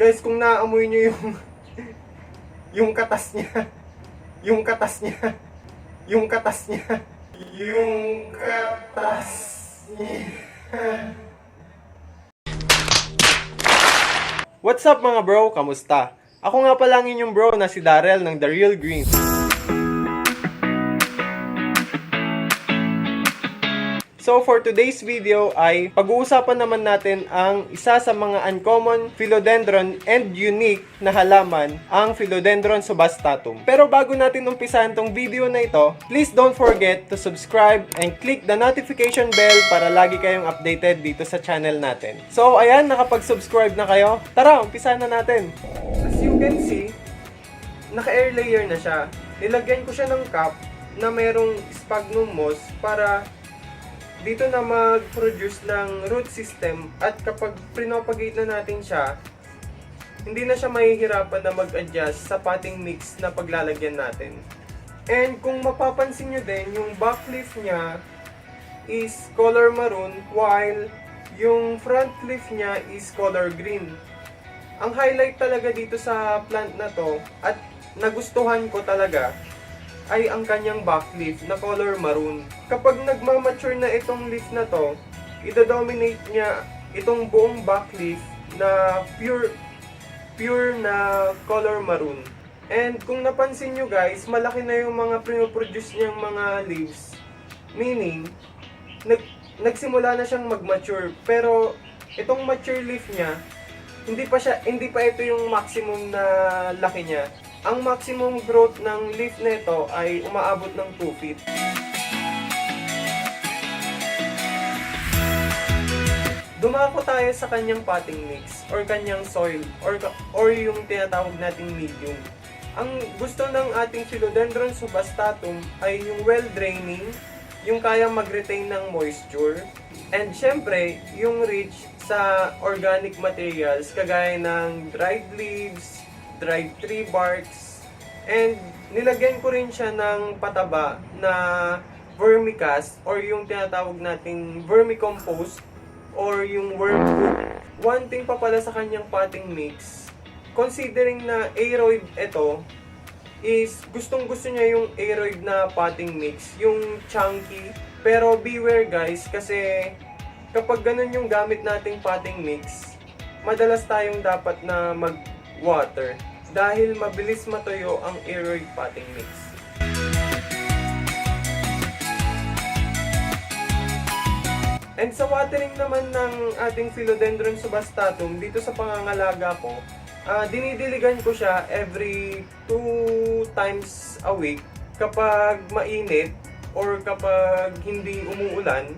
Guys, kung naamoy nyo yung yung katas niya, yung katas niya, yung katas niya, yung katas niya. What's up mga bro? Kamusta? Ako nga pala ang inyong bro na si Darrell ng The Real Green. So for today's video ay pag-uusapan naman natin ang isa sa mga uncommon philodendron and unique na halaman, ang Philodendron subastatum. Pero bago natin umpisahan tong video na ito, please don't forget to subscribe and click the notification bell para lagi kayong updated dito sa channel natin. So ayan, nakapag-subscribe na kayo. Tara, umpisahan na natin. As you can see, naka-air layer na siya. Nilagyan ko siya ng cap na merong sphagnum moss para dito na mag-produce ng root system at kapag pinopagate na natin siya, hindi na siya mahihirapan na mag-adjust sa potting mix na paglalagyan natin. And kung mapapansin nyo din, yung back leaf niya is color maroon while yung front leaf niya is color green. Ang highlight talaga dito sa plant na to at nagustuhan ko talaga ay ang kanyang back leaf na color maroon. Kapag nagmamature na itong leaf na to, ida-dominate niya itong buong back leaf na pure pure na color maroon. And kung napansin nyo guys, malaki na yung mga pinoproduce niyang mga leaves. Meaning, nag, nagsimula na siyang mag-mature. Pero itong mature leaf niya, hindi pa siya hindi pa ito yung maximum na laki niya. Ang maximum growth ng leaf nito ay umaabot ng 2 feet. Dumako tayo sa kanyang potting mix or kanyang soil or or yung tinatawag nating medium. Ang gusto ng ating Philodendron subastatum ay yung well draining, yung kayang mag-retain ng moisture, and syempre, yung rich sa organic materials kagaya ng dried leaves, dried tree barks, and nilagyan ko rin siya ng pataba na vermicast or yung tinatawag nating vermicompost or yung worm poop. One thing pa pala sa kanyang potting mix, considering na aeroid ito, is gustong gusto niya yung aeroid na potting mix, yung chunky. Pero beware guys, kasi kapag ganun yung gamit nating potting mix, madalas tayong dapat na mag-water dahil mabilis matuyo ang aeroid potting mix. And sa watering naman ng ating Philodendron subastatum, dito sa pangangalaga ko, ah, dinidiligan ko siya every 2 times a week kapag mainit or kapag hindi umuulan.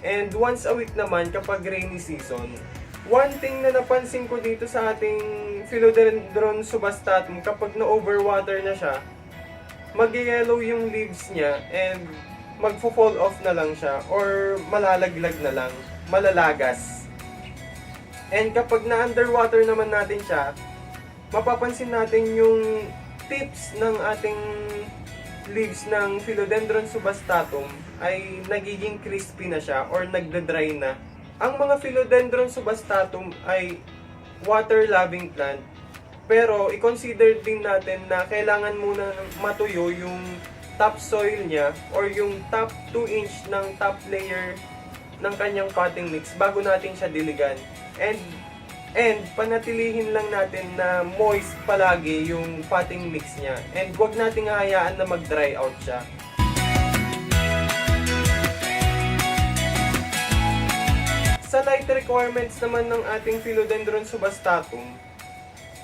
And once a week naman kapag rainy season. One thing na napansin ko dito sa ating Philodendron subastatum, kapag na-overwater na siya, mag-yellow yung leaves niya and magfo-fall off na lang siya or malalaglag na lang, malalagas. And kapag na-underwater naman natin siya, mapapansin natin yung tips ng ating leaves ng Philodendron subastatum ay nagiging crispy na siya or nagda-dry na. Ang mga Philodendron subastatum ay water-loving plant pero i-consider din natin na kailangan muna matuyo yung topsoil niya or yung top 2 inch ng top layer ng kanyang potting mix bago natin siya diligan. And and panatilihin lang natin na moist palagi yung potting mix niya. And wag nating hayaan na mag-dry out siya. Sa light requirements naman ng ating Philodendron subastatum,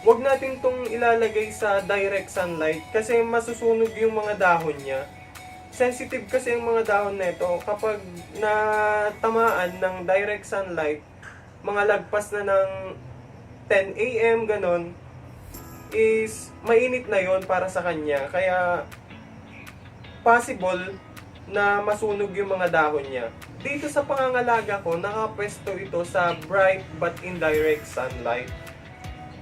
Huwag natin tong ilalagay sa direct sunlight kasi masusunog yung mga dahon niya. Sensitive kasi yung mga dahon nito kapag natamaan ng direct sunlight, mga lagpas na ng 10 a.m. ganon, is mainit na yon para sa kanya. Kaya possible na masunog yung mga dahon niya. Dito sa pangangalaga ko, nakapwesto ito sa bright but indirect sunlight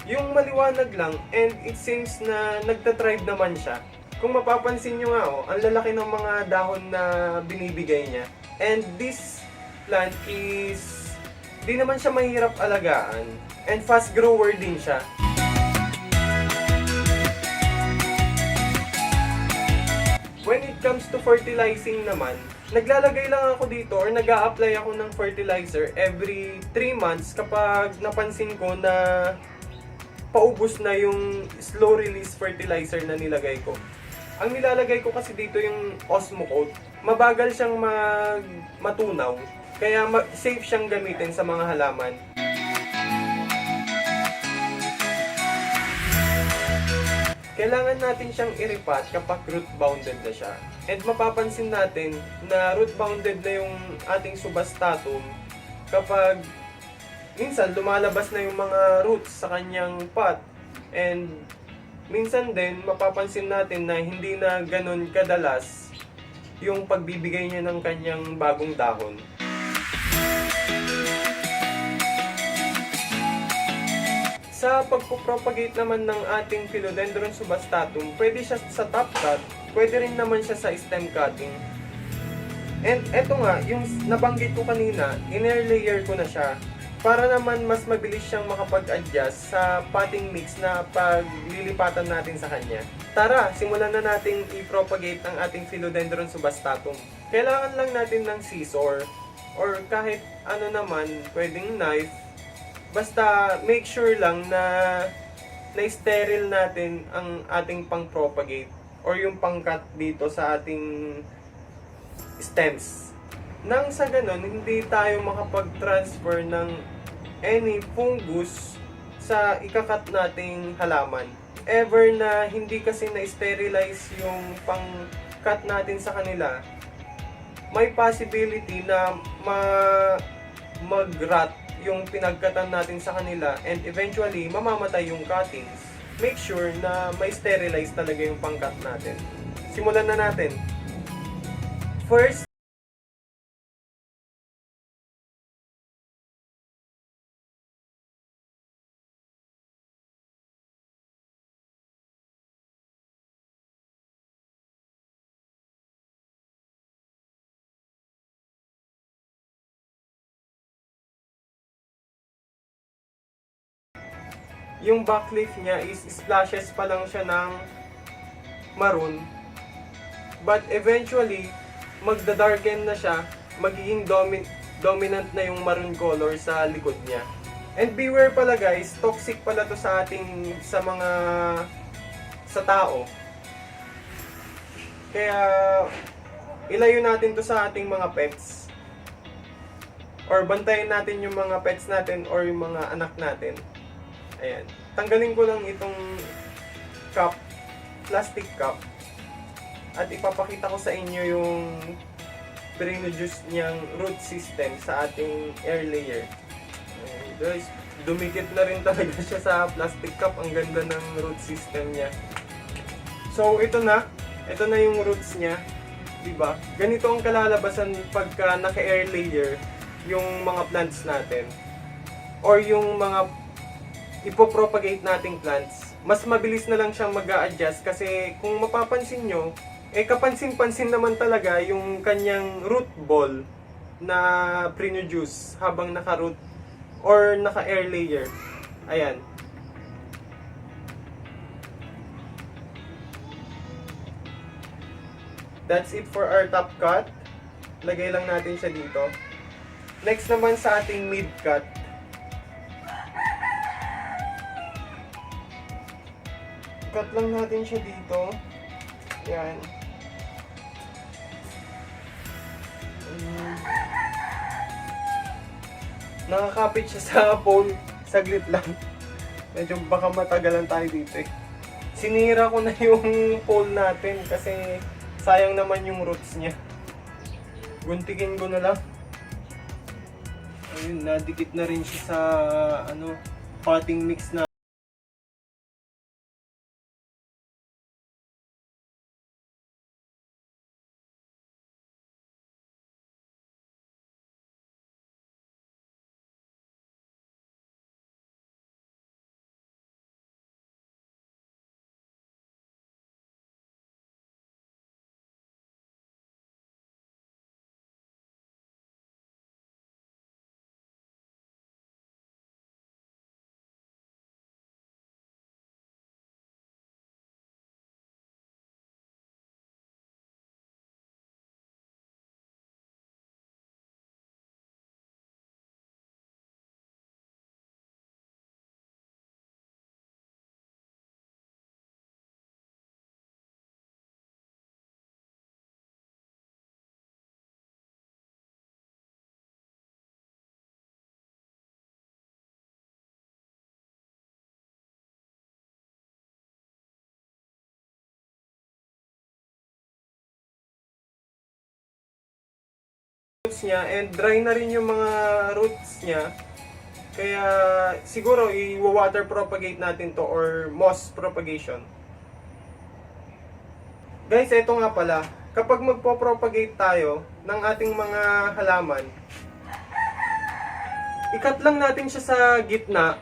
yung maliwanag lang and it seems na nagtatribe naman siya. Kung mapapansin nyo nga oh, ang lalaki ng mga dahon na binibigay niya. And this plant is di naman siya mahirap alagaan and fast grower din siya. When it comes to fertilizing naman, naglalagay lang ako dito or nag apply ako ng fertilizer every 3 months kapag napansin ko na paubos na yung slow release fertilizer na nilagay ko. Ang nilalagay ko kasi dito yung Osmo Coat. Mabagal siyang mag matunaw. Kaya safe siyang gamitin sa mga halaman. Kailangan natin siyang iripat kapag root bounded na siya. And mapapansin natin na root bounded na yung ating subastatum kapag minsan lumalabas na yung mga roots sa kanyang pot. And minsan din mapapansin natin na hindi na ganun kadalas yung pagbibigay niya ng kanyang bagong dahon. Sa pagpropagate naman ng ating Philodendron subastatum, pwede siya sa top cut, pwede rin naman siya sa stem cutting. And eto nga, yung nabanggit ko kanina, in-air layer ko na siya para naman mas mabilis siyang makapag-adjust sa potting mix na paglilipatan natin sa kanya. Tara, simulan na nating i-propagate ang ating Philodendron subastatum. Kailangan lang natin ng scissor or kahit ano naman, pwedeng knife. Basta make sure lang na na-sterile natin ang ating pang-propagate or yung pang-cut dito sa ating stems. Nang sa ganun, hindi tayo makapag-transfer ng any fungus sa ikakat nating halaman. Ever na hindi kasi na-sterilize yung pang-cut natin sa kanila, may possibility na ma mag-rot yung pinagkatan natin sa kanila and eventually mamamatay yung cuttings. Make sure na may sterilize talaga yung pang-cut natin. Simulan na natin. First, yung back leaf niya is splashes pa lang siya ng maroon. But eventually, magda-darken na siya, magiging domi- dominant na yung maroon color sa likod niya. And beware pala guys, toxic pala to sa ating sa mga sa tao. Kaya ilayo natin to sa ating mga pets. Or bantayan natin yung mga pets natin or yung mga anak natin. Ayan. Tanggalin ko lang itong cup, plastic cup. At ipapakita ko sa inyo yung juice niyang root system sa ating air layer. Ayan, guys, dumikit na rin talaga siya sa plastic cup. Ang ganda ng root system niya. So, ito na. Ito na yung roots niya. Diba? Ganito ang kalalabasan pagka naka-air layer yung mga plants natin. Or yung mga ipopropagate nating plants, mas mabilis na lang siyang mag adjust kasi kung mapapansin nyo, eh kapansin-pansin naman talaga yung kanyang root ball na pre-juice habang naka-root or naka-air layer. Ayan. That's it for our top cut. Lagay lang natin siya dito. Next naman sa ating mid cut. Cut lang natin siya dito. Yan. Um, nakakapit siya sa pole. Saglit lang. Medyo baka matagalan tayo dito eh. Sinira ko na yung pole natin kasi sayang naman yung roots niya. Guntingin ko na lang. Ayun, nadikit na rin siya sa ano, potting mix na roots niya and dry na rin yung mga roots niya. Kaya siguro i-water propagate natin to or moss propagation. Guys, ito nga pala. Kapag magpo-propagate tayo ng ating mga halaman, ikat lang natin siya sa gitna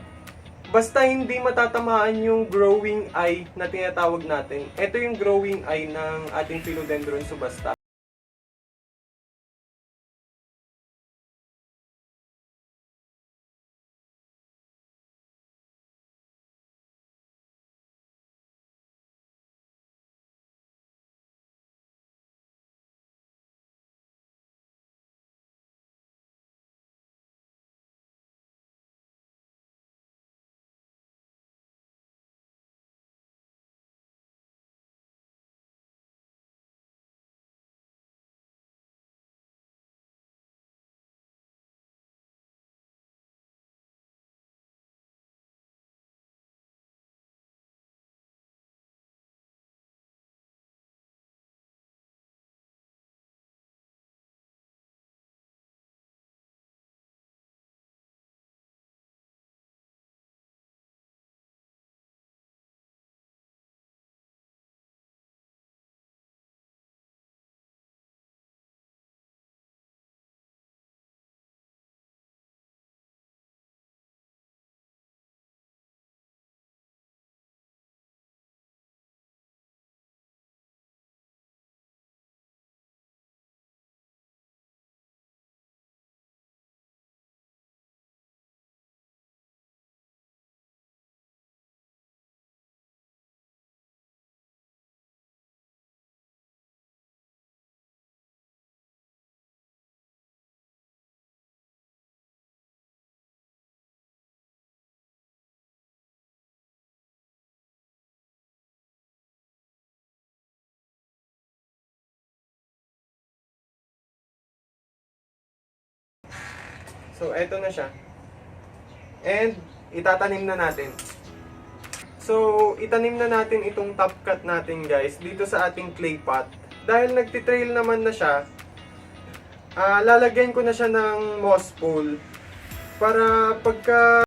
basta hindi matatamaan yung growing eye na tinatawag natin. Ito yung growing eye ng ating philodendron subasta. So, eto na siya. And, itatanim na natin. So, itanim na natin itong top cut natin guys dito sa ating clay pot. Dahil nagtitrail naman na siya, ah lalagyan ko na siya ng moss pool para pagka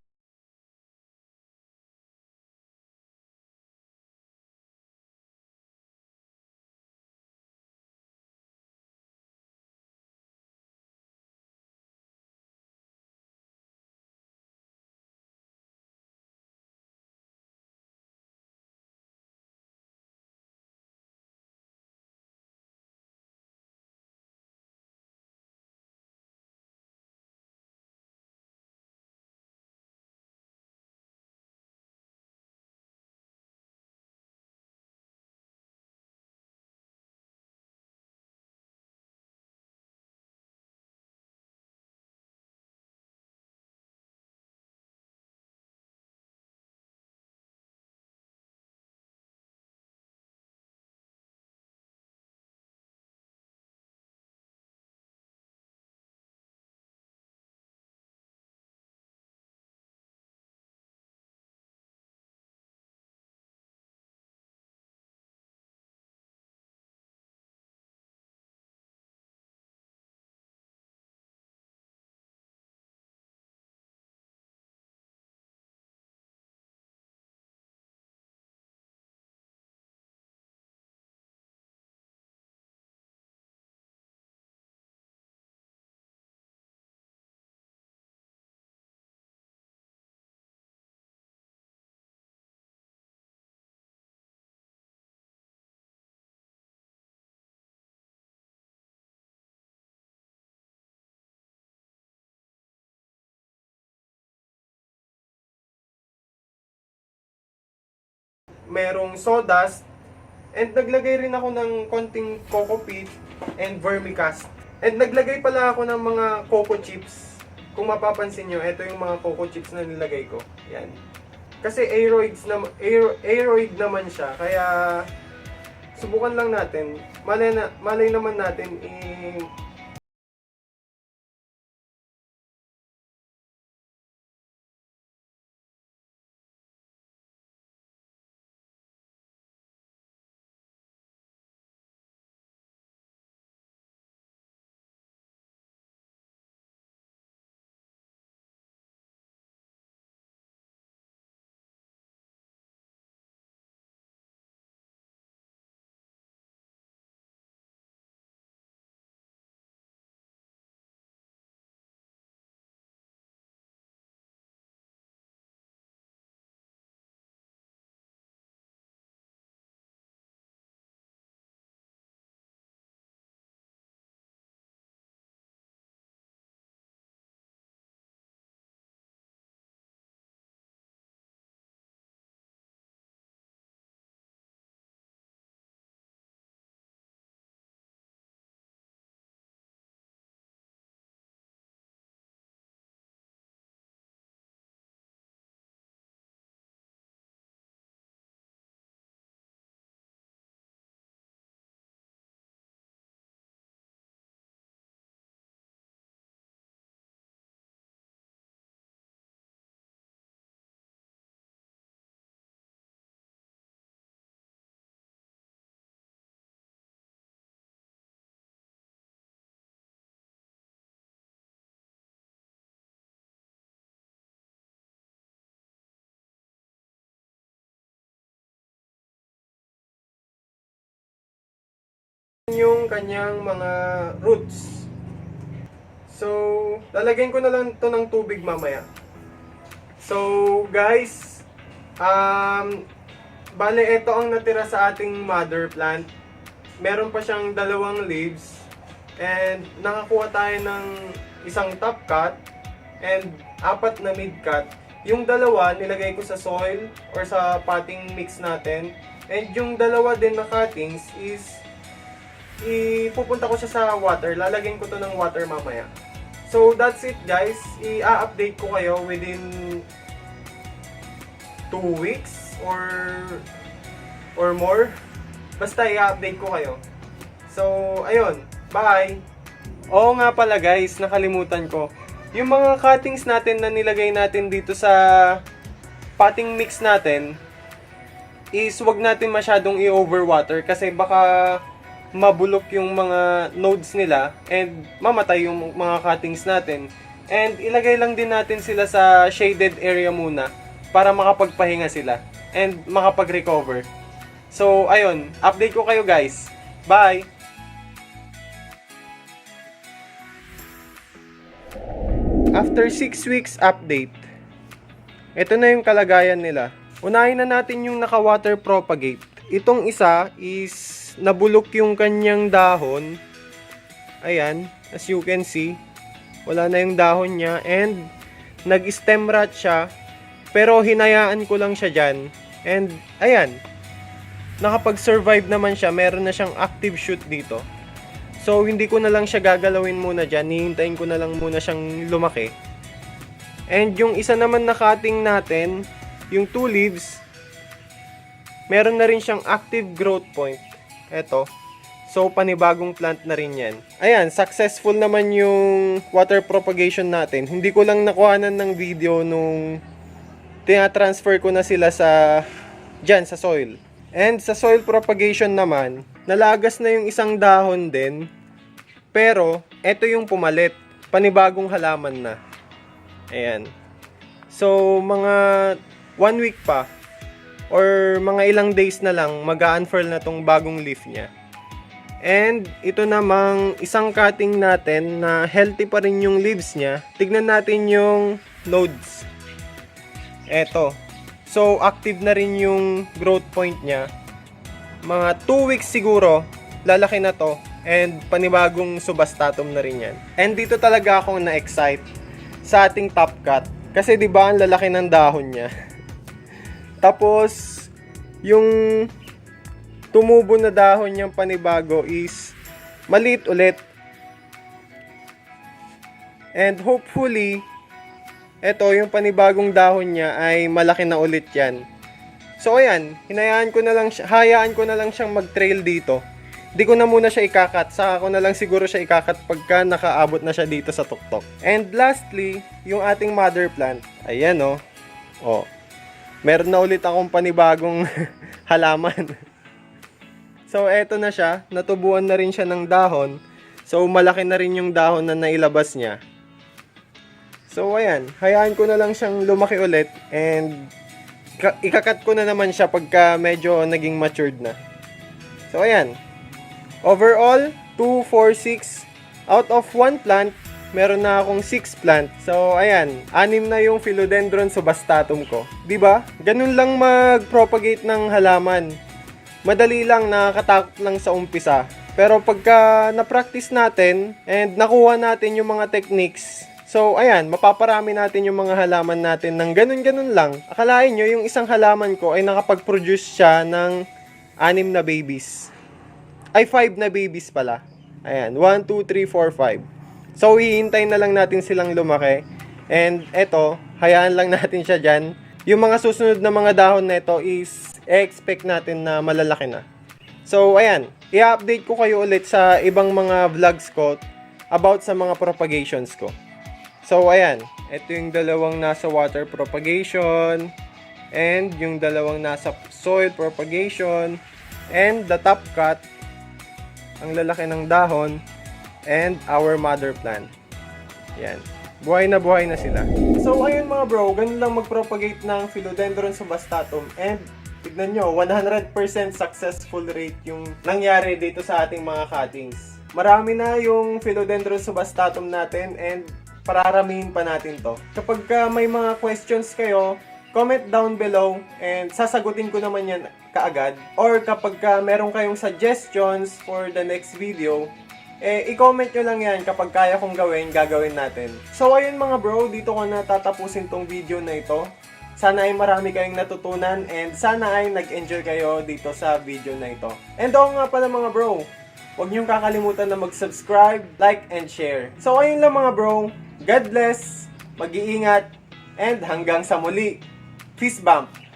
merong sawdust and naglagay rin ako ng konting coco peat and vermicast. And naglagay pala ako ng mga coco chips. Kung mapapansin nyo, ito yung mga coco chips na nilagay ko. Yan. Kasi aeroids na, aer, aeroid naman siya. Kaya subukan lang natin. Malay, na, malay naman natin i yung kanyang mga roots. So, lalagyan ko na lang to ng tubig mamaya. So, guys, um, bale, ito ang natira sa ating mother plant. Meron pa siyang dalawang leaves. And nakakuha tayo ng isang top cut and apat na mid cut. Yung dalawa, nilagay ko sa soil or sa potting mix natin. And yung dalawa din na cuttings is ipupunta ko siya sa water. Lalagyan ko to ng water mamaya. So that's it guys. I-update ko kayo within 2 weeks or or more. Basta i-update ko kayo. So, ayun. Bye! Oo nga pala guys, nakalimutan ko. Yung mga cuttings natin na nilagay natin dito sa potting mix natin is wag natin masyadong i-overwater kasi baka mabulok yung mga nodes nila and mamatay yung mga cuttings natin. And ilagay lang din natin sila sa shaded area muna para makapagpahinga sila and makapag-recover. So, ayun, update ko kayo guys. Bye! After 6 weeks update, ito na yung kalagayan nila. Unahin na natin yung naka-water propagate. Itong isa is nabulok yung kanyang dahon. Ayan, as you can see, wala na yung dahon niya and nag-stem rot siya. Pero hinayaan ko lang siya dyan. And ayan, nakapag-survive naman siya. Meron na siyang active shoot dito. So, hindi ko na lang siya gagalawin muna dyan. Hihintayin ko na lang muna siyang lumaki. And yung isa naman na cutting natin, yung two leaves, meron na rin siyang active growth point. Eto. So, panibagong plant na rin yan. Ayan, successful naman yung water propagation natin. Hindi ko lang nakuhanan ng video nung tina-transfer ko na sila sa dyan, sa soil. And sa soil propagation naman, nalagas na yung isang dahon din. Pero, eto yung pumalit. Panibagong halaman na. Ayan. So, mga one week pa or mga ilang days na lang mag-unfurl na tong bagong leaf niya. And ito namang isang cutting natin na healthy pa rin yung leaves niya. Tignan natin yung nodes. Eto. So, active na rin yung growth point niya. Mga 2 weeks siguro, lalaki na to. And panibagong subastatum na rin yan. And dito talaga akong na-excite sa ating top cut. Kasi 'di ba ang lalaki ng dahon niya. Tapos yung tumubo na dahon niyang panibago is maliit ulit. And hopefully eto yung panibagong dahon niya ay malaki na ulit yan. So ayan, hinayaan ko na lang siya, hayaan ko na lang siyang mag-trail dito. Di ko na muna siya ikakat, saka ko na lang siguro siya ikakat pagka nakaabot na siya dito sa tuktok. And lastly, yung ating mother plant. Ayan oh. Oh. Meron na ulit akong panibagong halaman. so eto na siya, natubuan na rin siya ng dahon. So malaki na rin yung dahon na nailabas niya. So ayan, hayaan ko na lang siyang lumaki ulit and ka- ikakat ko na naman siya pagka medyo naging matured na. So ayan, Overall, 2, 4, 6. Out of 1 plant, meron na akong 6 plant. So, ayan, anim na yung philodendron subastatum ko. 'Di ba? Ganun lang mag-propagate ng halaman. Madali lang, nakakatakot lang sa umpisa. Pero pagka na-practice natin and nakuha natin yung mga techniques, so ayan, mapaparami natin yung mga halaman natin ng ganun-ganun lang. Akalain nyo, yung isang halaman ko ay nakapag-produce siya ng anim na babies ay 5 na babies pala. Ayan, 1, 2, 3, 4, 5. So, hihintay na lang natin silang lumaki. And eto, hayaan lang natin siya dyan. Yung mga susunod na mga dahon na ito is expect natin na malalaki na. So, ayan, i-update ko kayo ulit sa ibang mga vlogs ko about sa mga propagations ko. So, ayan, ito yung dalawang nasa water propagation and yung dalawang nasa soil propagation and the top cut ang lalaki ng dahon, and our mother plant. Yan. Buhay na buhay na sila. So, ayun mga bro, ganun lang mag-propagate ng Philodendron subastatum. And Tignan nyo, 100% successful rate yung nangyari dito sa ating mga cuttings. Marami na yung Philodendron subastatum natin and pararamihin pa natin to. Kapag ka may mga questions kayo, comment down below and sasagutin ko naman yan kaagad. Or kapag ka meron kayong suggestions for the next video, eh, i-comment nyo lang yan kapag kaya kong gawin, gagawin natin. So, ayun mga bro, dito ko na tatapusin tong video na ito. Sana ay marami kayong natutunan and sana ay nag-enjoy kayo dito sa video na ito. And oo nga pala mga bro, huwag niyong kakalimutan na mag-subscribe, like, and share. So, ayun lang mga bro. God bless, mag-iingat, and hanggang sa muli. Peace bump!